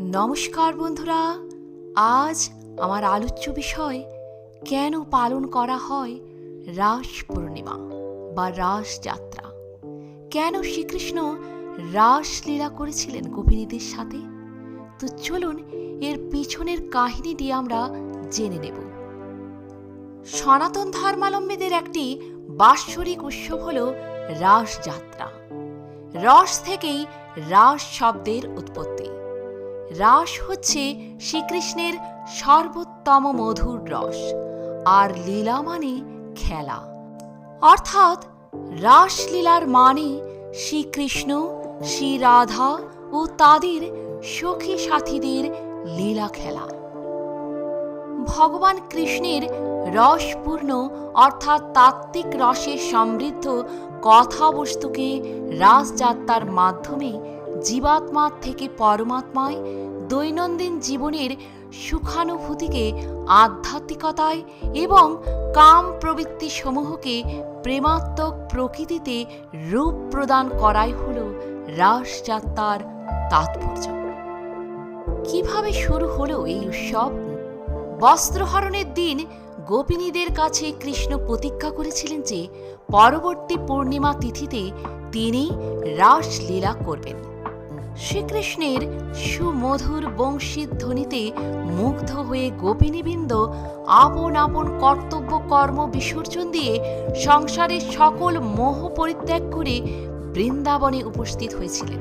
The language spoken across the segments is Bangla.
নমস্কার বন্ধুরা। আজ আমার আলোচ্য বিষয়, কেন পালন করা হয় রাস পূর্ণিমা বা রাস যাত্রা? কেন শ্রীকৃষ্ণ রাসলীলা করেছিলেন গোপিনীদের সাথে? তো চলুন এর পিছনের কাহিনীটি আমরা জেনে নেব। সনাতন ধর্মালম্বীদের একটি বাৎসরিক উৎসব হল রাসযাত্রা রস থেকেই রাস শব্দের উৎপত্তি। রাস হচ্ছে শ্রীকৃষ্ণের সর্বোত্তম মধুর রস, আর লীলা মানে খেলা। অর্থাৎ রাসলীলার মানে শ্রীকৃষ্ণ শ্রী রাধা ও তাদের সখী সাথীদের লীলা খেলা। ভগবান কৃষ্ণের রসপূর্ণ অর্থাৎ তাত্ত্বিক রসে সমৃদ্ধ কথাবস্তুকে রাসযাত্রার মাধ্যমে জীবাত্মা থেকে পরমাত্মায় দৈনন্দিন জীবনের সুখানুভূতিকে, আধ্যাত্মিকতায় এবং কাম প্রবৃত্তি সমূহকে প্রেমাত্মক প্রকৃতিতে রূপ প্রদান করাই হল রাসযাত্রার তাৎপর্য। কীভাবে শুরু হলো এই উৎসব? বস্ত্রহরণের দিন গোপিনীদের কাছে কৃষ্ণ প্রতিজ্ঞা করেছিলেন যে, পরবর্তী পূর্ণিমা তিথিতে তিনি রাসলীলা করবেন। শ্রীকৃষ্ণের সুমধুর বংশীর ধ্বনিতে মুগ্ধ হয়ে গোপিনীবৃন্দ আপন আপন কর্তব্য, কর্ম, বিসর্জন দিয়ে সংসারের সকল মোহ পরিত্যাগ করে বৃন্দাবনে উপস্থিত হয়েছিলেন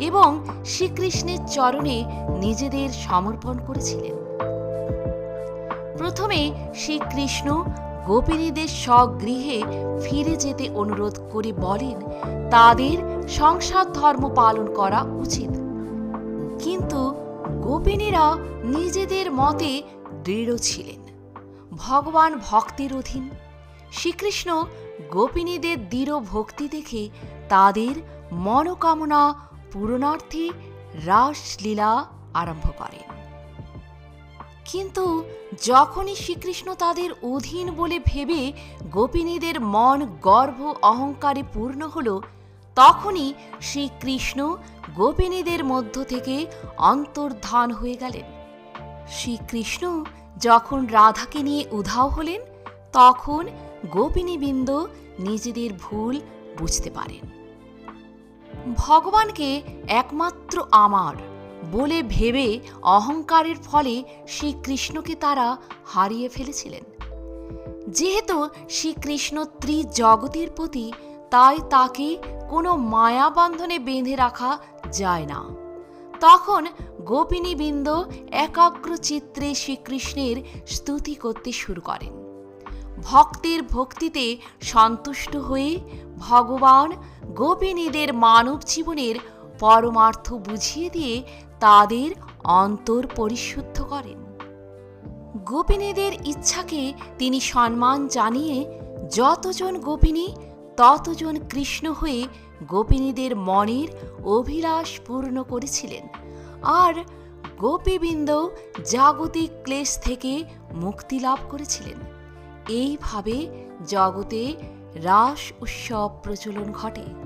এবং শ্রীকৃষ্ণের চরণে নিজেদের সমর্পণ করেছিলেন। প্রথমে শ্রীকৃষ্ণ গোপিনীদের স্বগৃহে ফিরে যেতে অনুরোধ করে বলেন, তাদের সংসার ধর্ম পালন করা উচিত। কিন্তু গোপিনীরা নিজেদের মতে দৃঢ় ছিলেন। ভগবান ভক্তির অধীন শ্রীকৃষ্ণ গোপিনীদের দৃঢ় ভক্তি দেখে তাদের মনোকামনা পূরণার্থে রাসলীলা আরম্ভ করেন। কিন্তু যখনই শ্রীকৃষ্ণ তাদের অধীন বলে ভেবে গোপিনীদের মন গর্ভ অহংকারে পূর্ণ হল, তখনই শ্রীকৃষ্ণ গোপিনীদের মধ্য থেকে অন্তর্ধান হয়ে গেলেন। শ্রীকৃষ্ণ যখন রাধাকে নিয়ে উধাও হলেন, তখন গোপিনীবৃন্দ নিজেদের ভুল বুঝতে পারেন। ভগবানকে একমাত্র আমার বলে ভেবে অহংকারের ফলে শ্রীকৃষ্ণকে তারা হারিয়ে ফেলেছিলেন। যেহেতু শ্রীকৃষ্ণ ত্রিজগতের প্রতি, তাই তাকে কোনো মায়াবন্ধনে বেঁধে রাখা যায় না। তখন গোপিনীবৃন্দ একাগ্র চিত্রে শ্রীকৃষ্ণের স্তুতি করতে শুরু করেন। ভক্তের ভক্তিতে সন্তুষ্ট হয়ে ভগবান গোপিনীদের মানব জীবনের পরমার্থ বুঝিয়ে দিয়ে তাদের অন্তর পরিশুদ্ধ করেন। গোপিনীদের ইচ্ছাকে তিনি সম্মান জানিয়ে যতজন গোপিনী, ততজন কৃষ্ণ হয়ে গোপিনীদের মনের অভিলাষ পূর্ণ করেছিলেন। আর গোপীবৃন্দ জাগতিক ক্লেশ থেকে মুক্তি লাভ করেছিলেন। এইভাবে জগতে রাস উৎসব প্রচলন ঘটে।